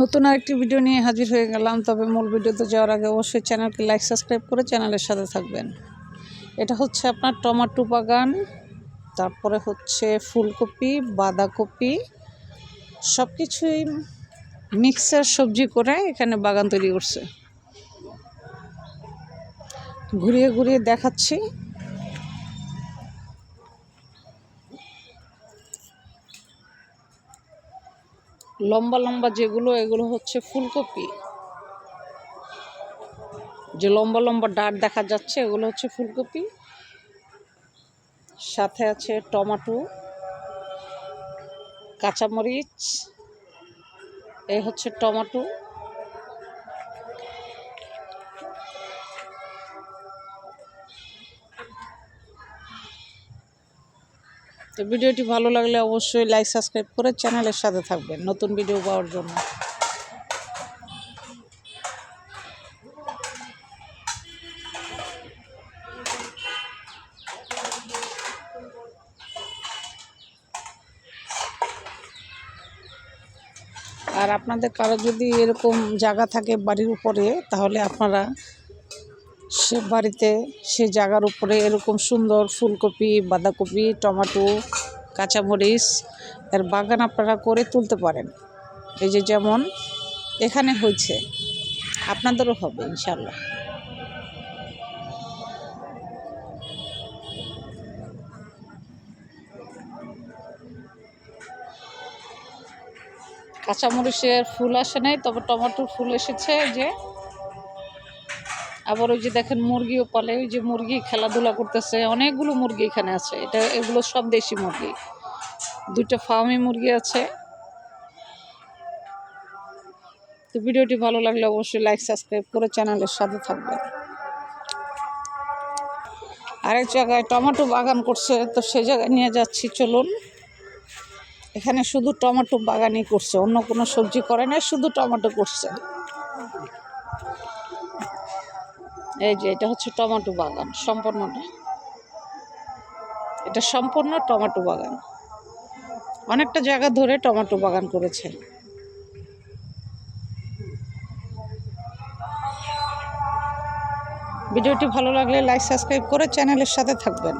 নতুন আরেকটি ভিডিও নিয়ে হাজির হয়ে গেলাম, তবে মূল ভিডিওতে যাওয়ার আগে অবশ্যই চ্যানেলকে লাইক সাবস্ক্রাইব করে চ্যানেলের সাথে থাকবেন। এটা হচ্ছে আপনার টমাটো বাগান, তারপরে হচ্ছে ফুলকপি, বাঁধাকপি সব কিছুই মিক্সার সবজি করে এখানে বাগান তৈরি করছে। ঘুরিয়ে ঘুরিয়ে দেখাচ্ছি। লম্বা লম্বা যেগুলো, এগুলো হচ্ছে ফুলকপি। যে লম্বা লম্বা ডাট দেখা যাচ্ছে, এগুলো হচ্ছে ফুলকপি। সাথে আছে টমাটো, কাঁচামরিচ এই হচ্ছে টমেটো। তো ভিডিওটি ভালো লাগলে অবশ্যই লাইক সাবস্ক্রাইব করে চ্যানেলের সাথে থাকবেন নতুন ভিডিও পাওয়ার জন্য। আর আপনাদের কারও যদি এরকম জায়গা থাকে বাড়ির উপরে, তাহলে আপনারা সে বাড়িতে, সে জায়গার উপরে এরকম সুন্দর ফুলকপি, বাঁধাকপি, টমাটো, কাঁচামরিচ, এর বাগান আপনারা করে তুলতে পারেন। এই যে যেমন এখানে হয়েছে, আপনাদেরও হবে ইনশাল্লাহ কাঁচামরিচের ফুল আসে নাই, তবে টমেটোর ফুল এসেছে যে। আবার ওই যে দেখেন মুরগিও পালে, ওই যে মুরগি খেলাধুলা করতেছে, অনেকগুলো মুরগি এখানে আছে। এটা, এগুলো সব দেশি মুরগি। দুটো ফার্মি মুরগি আছে। তো ভিডিওটি ভালো লাগলে অবশ্যই লাইক, সাবস্ক্রাইব করে চ্যানেলের সাথে থাকবেন। আরেক জায়গায় টমেটো বাগান করছে, তো সে জায়গায় নিয়ে যাচ্ছি, চলুন। এখানে শুধু টমেটো বাগানই করছে, অন্য কোনো সবজি করে না শুধু টমেটো করছে। এই যে এটা হচ্ছে টমেটো বাগান, সম্পূর্ণটা। এটা সম্পূর্ণ টমেটো বাগান। অনেকটা জায়গা ধরে টমেটো বাগান করেছে। ভিডিওটি ভালো লাগলে লাইক, সাবস্ক্রাইব করে চ্যানেলের সাথে থাকবেন।